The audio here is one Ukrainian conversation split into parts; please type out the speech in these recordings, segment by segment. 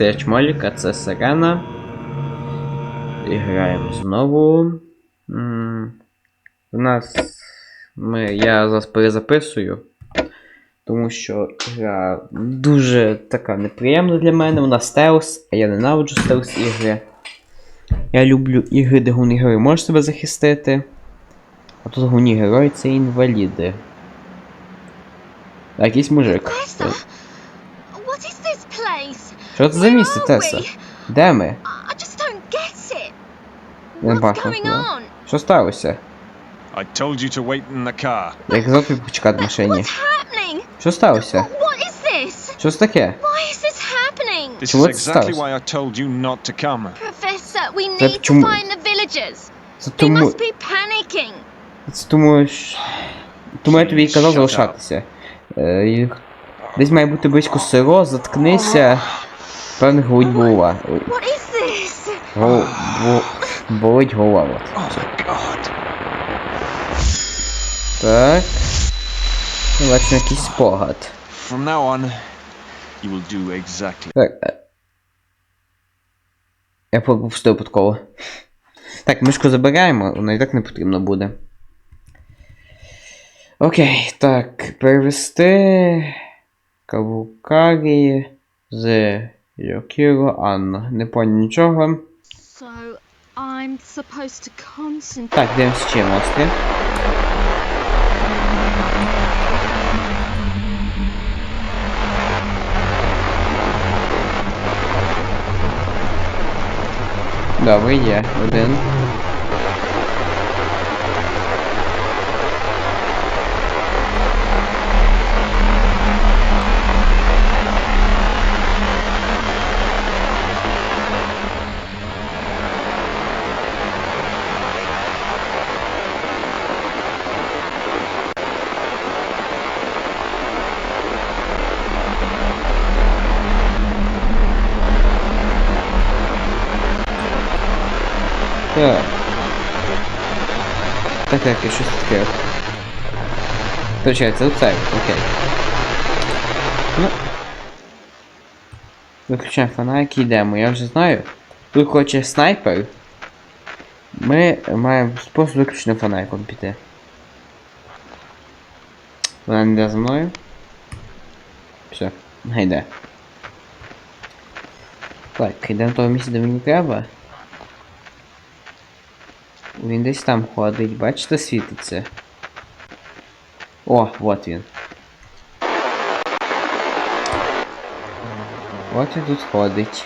Це Чмоліка, це Сирена. І граємо знову. У нас. Ми, я зараз перезаписую. Тому що гра дуже така неприємна для мене. Вона стелс, а я ненавиджу стелс ігри. Я люблю ігри, де головний герой може себе захистити. А тут головні герої це інваліди. А якийсь мужик. Tessa, what is this place? Що це за місце, Теса? Де ми? Не бачу. Що сталося? I told you to wait in the car. Я казав тобі почекати в машині. Що сталося? Що це таке? We Це need to чому-. Це тому. Це тому. що- Тому я тобі і казав залишатися. Е, Десь має бути близько село, заткнися. Певних болить голова. Ой, What is this? гол... бо... Болить голова. От. Oh my god. Так. Ну, Бачимо якийсь спогад. From now on, you will do exactly. Так. е. Я пропустив випадково. Так, мишку забираємо, воно і так не потрібно буде. Окей, так, перевести Кавукарі з Йокіро Анна. Не понял нічого. So I'm supposed to concentrate. Так, дивимося ще монстри. Добре, є. Один. Так, так, і щось таке. Получається, це окей. Ну. Виключаємо фонарик і йдемо, я вже знаю. Тут хоче снайпер. Ми маємо спосіб виключеним фонариком піти. Вона не йде за мною. Все, не йде. Так, йдемо того місця, де мені треба. Він десь там ходить, бачите, світиться. О, вот він. От він тут ходить.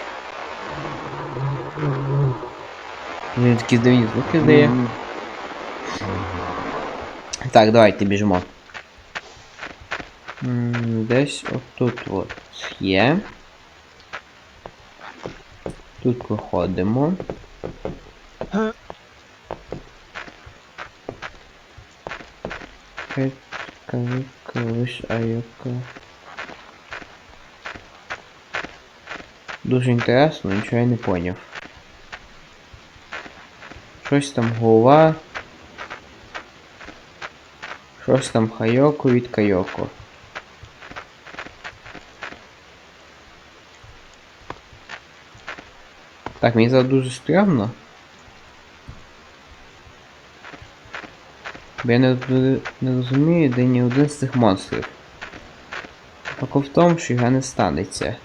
Він такі дивні звуки здає. Так, давайте біжимо. Десь отут от є. Тут проходимо. Кажи, колись Айока. Дуже інтересно, нічого я не поняв. Щось там голова. Щось там Хайоко від Кайоко. Так, мені зараз дуже стрьомно. Бо я не, не розумію, де ні один з цих монстрів. Поки в тому, що його не станеться.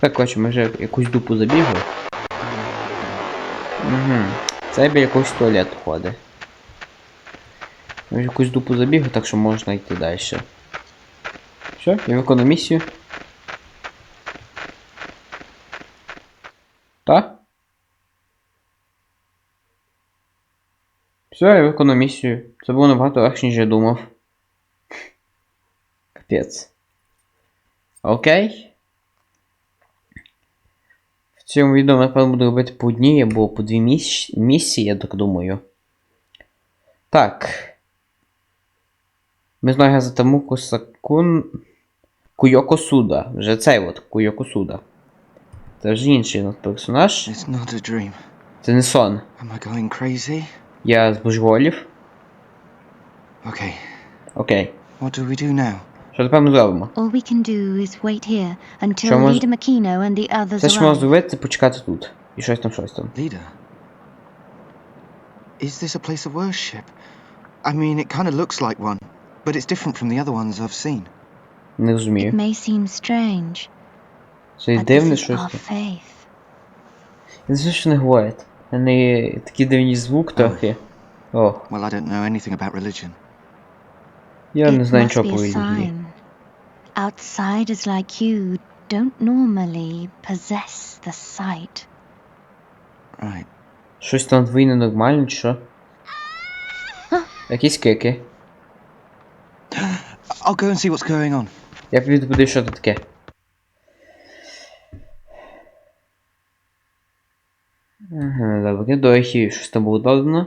Так, коротше, ми вже якусь дупу забігли. Угу. Це біля якогось туалету ходить. Ми вже якусь дупу забігли, так що можна йти далі. Все, я виконую місію. Так? Все, я виконав місію. Це було набагато легше, ніж я думав. Капець. Окей. В цьому відео, напевно, буду робити по одній або по дві міс... місії, я так думаю. Так. Ми знаємо Газетамуку Сакун. Куйоко Суда. Вже цей от Куйоко Суда. Це вже інший персонаж. Це не сон. Am I going crazy? Я збожеволів. Okay, Окей. what do we do now? Що тепер ми зробимо? All we can do is wait here until Що мож- Leader Makino and the others Все, що можна arrive. зробити, це почекати тут. І щось там, щось там. Leader? Is this a place of worship? I mean, it kind of looks like one, but it's different from the other ones I've seen. Не It розумію. may seem strange, Це but this дивне is щось. our faith. Я знаю, що не Говорять. Вони такий дивний звук трохи. Ох, Well, I don't know anything about religion. я не знаю нічого про sign. Outsiders like you don't normally possess the sight. Right. Щось там двоє ненормально, що? Якісь крики. I'll go and see what's going on. Я піду подивлюсь, що це таке. Добре, до архівів щось там було додано.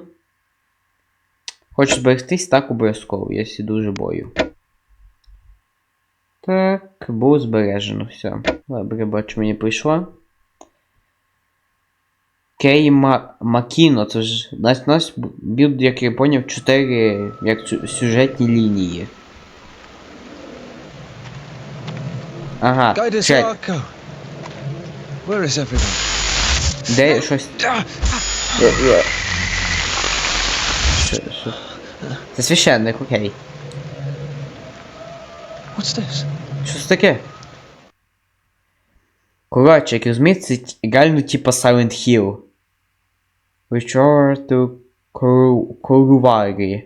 Хочу зберегтись, так обов'язково, я всі дуже бою. Так, було збережено, все. Добре, бачу, мені прийшло. Кей Ма- Макіно, це ж у нас, у нас будуть, як я поняв, 4 як сюжетні лінії. Ага, чек. Where is everyone? Де щось. Я, я... Що, що? Це священник, окей. What's this? Що це таке? Коротше, як розумієте, це реально типа Silent Hill. Return to Koruvari.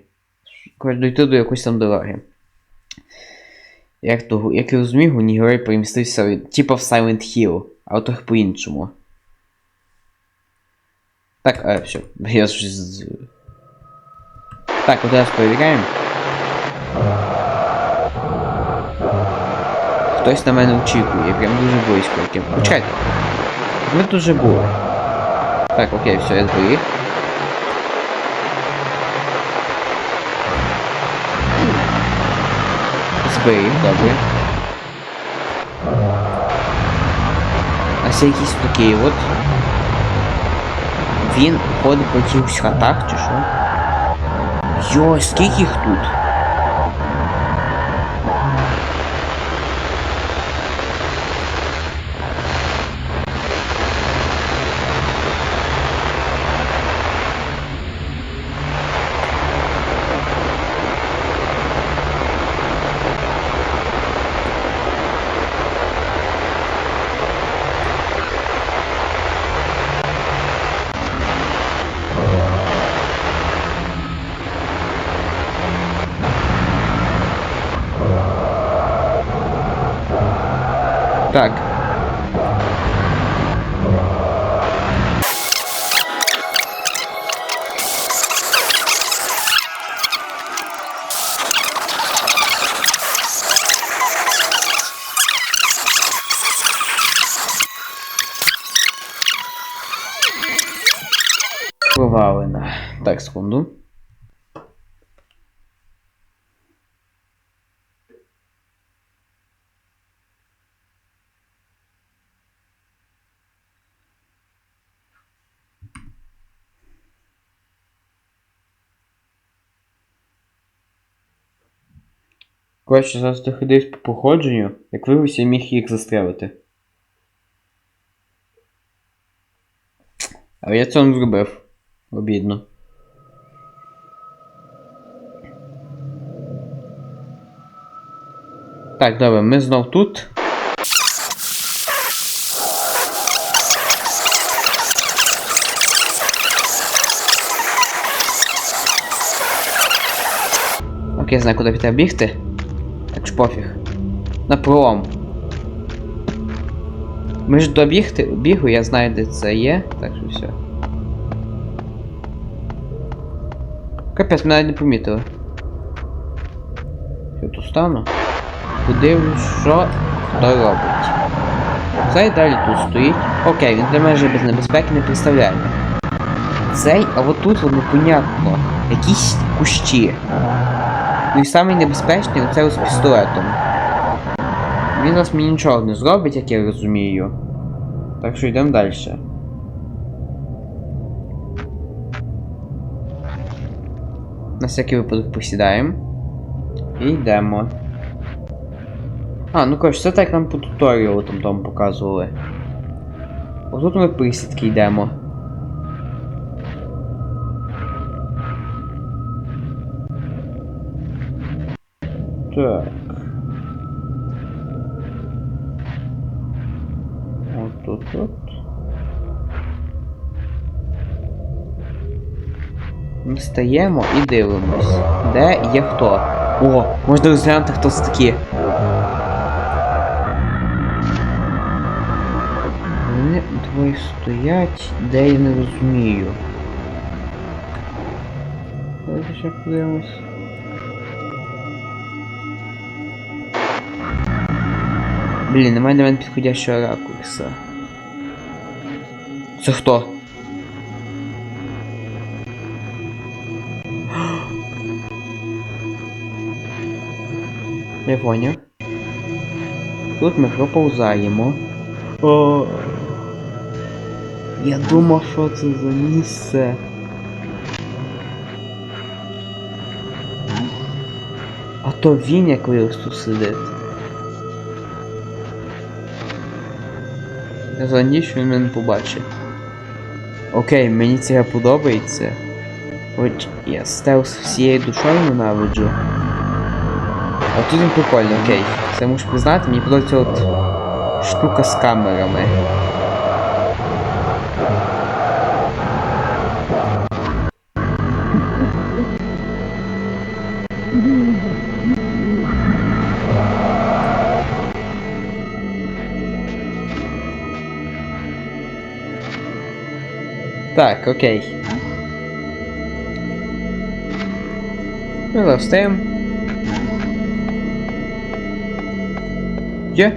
Коротше, дойти до якоїсь там дороги. Як то, як я розумію, герой перемістився типа в Silent Hill, а трохи по-іншому. Так, а, все. Я щось... з- Так, от раз перевіряємо. Хтось на мене очікує, прям дуже близько. Яким. Почекайте. Ми тут вже були. Так, окей, все, я зберіг. Зберіг, добре. А це якийсь такий от. Він ходить по якихось хатах чи що? Йой, скільки їх тут? Так, секунду. Коротше, зараз трохи дивлюсь по походженню, як виявився, міг їх застрелити. Але я цього не зробив. Обідно. Так, добре, ми знов тут. Окей, знаю, куди треба бігти. Так що пофіг. На пролом. Ми ж до бігти, бігу, я знаю, де це є, так що все. Капець, мене навіть не помітили. Я тут стану. Подивлюсь, що хто робить. Цей далі тут стоїть. Окей, він для мене без небезпеки не представляє. Цей, а от тут воно понятно. Якісь кущі. Ну і самий небезпечний оце з пістолетом. Він нас мені нічого не зробить, як я розумію. Так що йдемо далі. На всякий випадок посідаємо. І йдемо. А, ну коротше, це так нам по туторіалу там тому показували. Отут ми присідки йдемо. Так. От тут от. Ми стаємо і дивимось, де є хто. О, можна розглянути, хто це такі. Вони двоє стоять, де я не розумію. Давайте ще подивимось. Блін, немає для мене підходящого ракурса. Це хто? Не поняв. Тут ми проповзаємо. О. Я думав, що це за місце. А то він як вирос тут сидить. Я зрадію, що він мене побачить. Окей, мені це подобається. Хоч я стелс всією душою ненавиджу. А тут він прикольно, окей. Це можу признати, мені подобається от штука з камерами. Так, окей. Ми завстаємо. Є?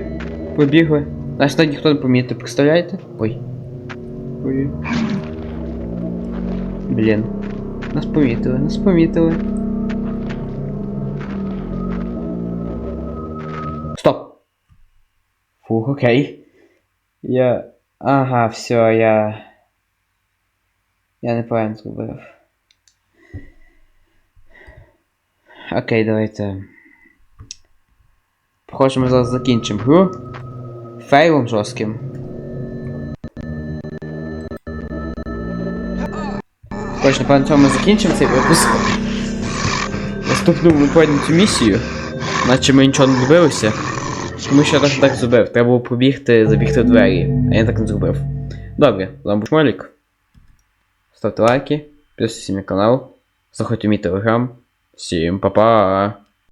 Побігли. Нас навіть ніхто не помітив, представляєте? Ой. Ой. Блін. Нас помітили, нас помітили. Стоп! Фух, окей. Я. Ага, все, я. Я неправильно зробив. Окей, давайте. Похоже, ми зараз закінчимо гру. Фейлом жорстким. Хоч, напевно, на цьому закінчимо цей випуск. Наступну ми пройдемо цю місію. Наче ми нічого не добилися. Тому що я так так зробив. Треба було побігти, забігти в двері. А я так не зробив. Добре, з вами був Шмолік. Ставте лайки, підписуйтесь на канал, заходьте в мій телеграм. Всім па-па!